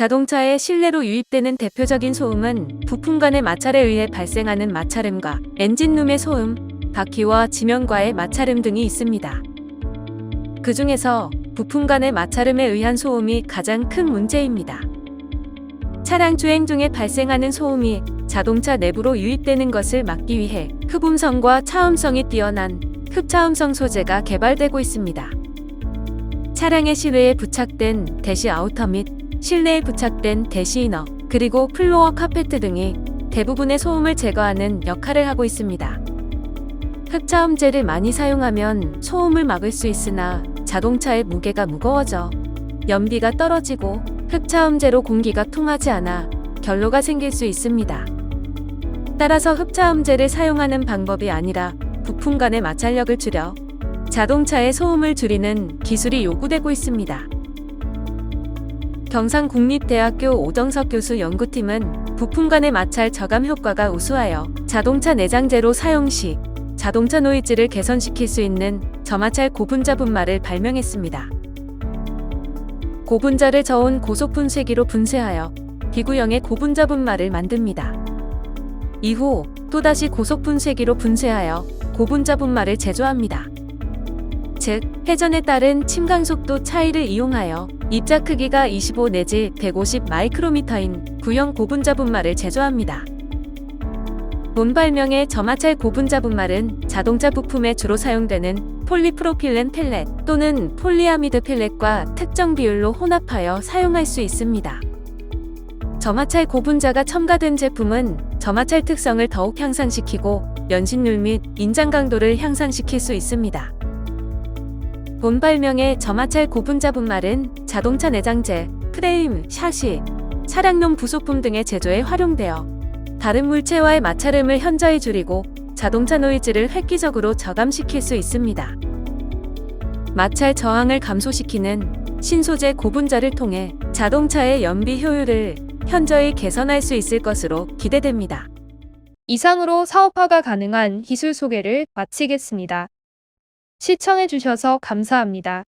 자동차의 실내로 유입되는 대표적인 소음은 부품 간의 마찰에 의해 발생하는 마찰음과 엔진룸의 소음, 바퀴와 지면과의 마찰음 등이 있습니다. 그 중에서 부품 간의 마찰음에 의한 소음이 가장 큰 문제입니다. 차량 주행 중에 발생하는 소음이 자동차 내부로 유입되는 것을 막기 위해 흡음성과 차음성이 뛰어난 흡차음성 소재가 개발되고 있습니다. 차량의 실외에 부착된 대시 아우터 및 실내에 부착된 대시 이너, 그리고 플로어 카페트 등이 대부분의 소음을 제거하는 역할을 하고 있습니다. 흡차음제를 많이 사용하면 소음을 막을 수 있으나 자동차의 무게가 무거워져 연비가 떨어지고 흡차음제로 공기가 통하지 않아 결로가 생길 수 있습니다. 따라서 흡차음제를 사용하는 방법이 아니라 부품 간의 마찰력을 줄여 자동차의 소음을 줄이는 기술이 요구되고 있습니다. 경상국립대학교 오정석 교수 연구팀은 부품 간의 마찰 저감 효과가 우수하여 자동차 내장재로 사용 시 자동차 노이즈를 개선시킬 수 있는 저마찰 고분자 분말을 발명했습니다. 고분자를 저온 고속 분쇄기로 분쇄하여 비구형의 고분자 분말을 만듭니다. 이후 또다시 고속 분쇄기로 분쇄하여 고분자 분말을 제조합니다. 즉, 회전에 따른 침강 속도 차이를 이용하여 입자 크기가 25 내지 150 마이크로미터인 구형 고분자 분말을 제조합니다. 본 발명의 저마찰 고분자 분말은 자동차 부품에 주로 사용되는 폴리프로필렌 펠렛 또는 폴리아미드 펠렛과 특정 비율로 혼합하여 사용할 수 있습니다. 저마찰 고분자가 첨가된 제품은 저마찰 특성을 더욱 향상시키고 연신율 및 인장 강도를 향상시킬 수 있습니다. 본 발명의 저마찰 고분자 분말은 자동차 내장재, 프레임, 샤시, 차량용 부속품 등의 제조에 활용되어 다른 물체와의 마찰음을 현저히 줄이고 자동차 노이즈를 획기적으로 저감시킬 수 있습니다. 마찰 저항을 감소시키는 신소재 고분자를 통해 자동차의 연비 효율을 현저히 개선할 수 있을 것으로 기대됩니다. 이상으로 사업화가 가능한 기술 소개를 마치겠습니다. 시청해주셔서 감사합니다.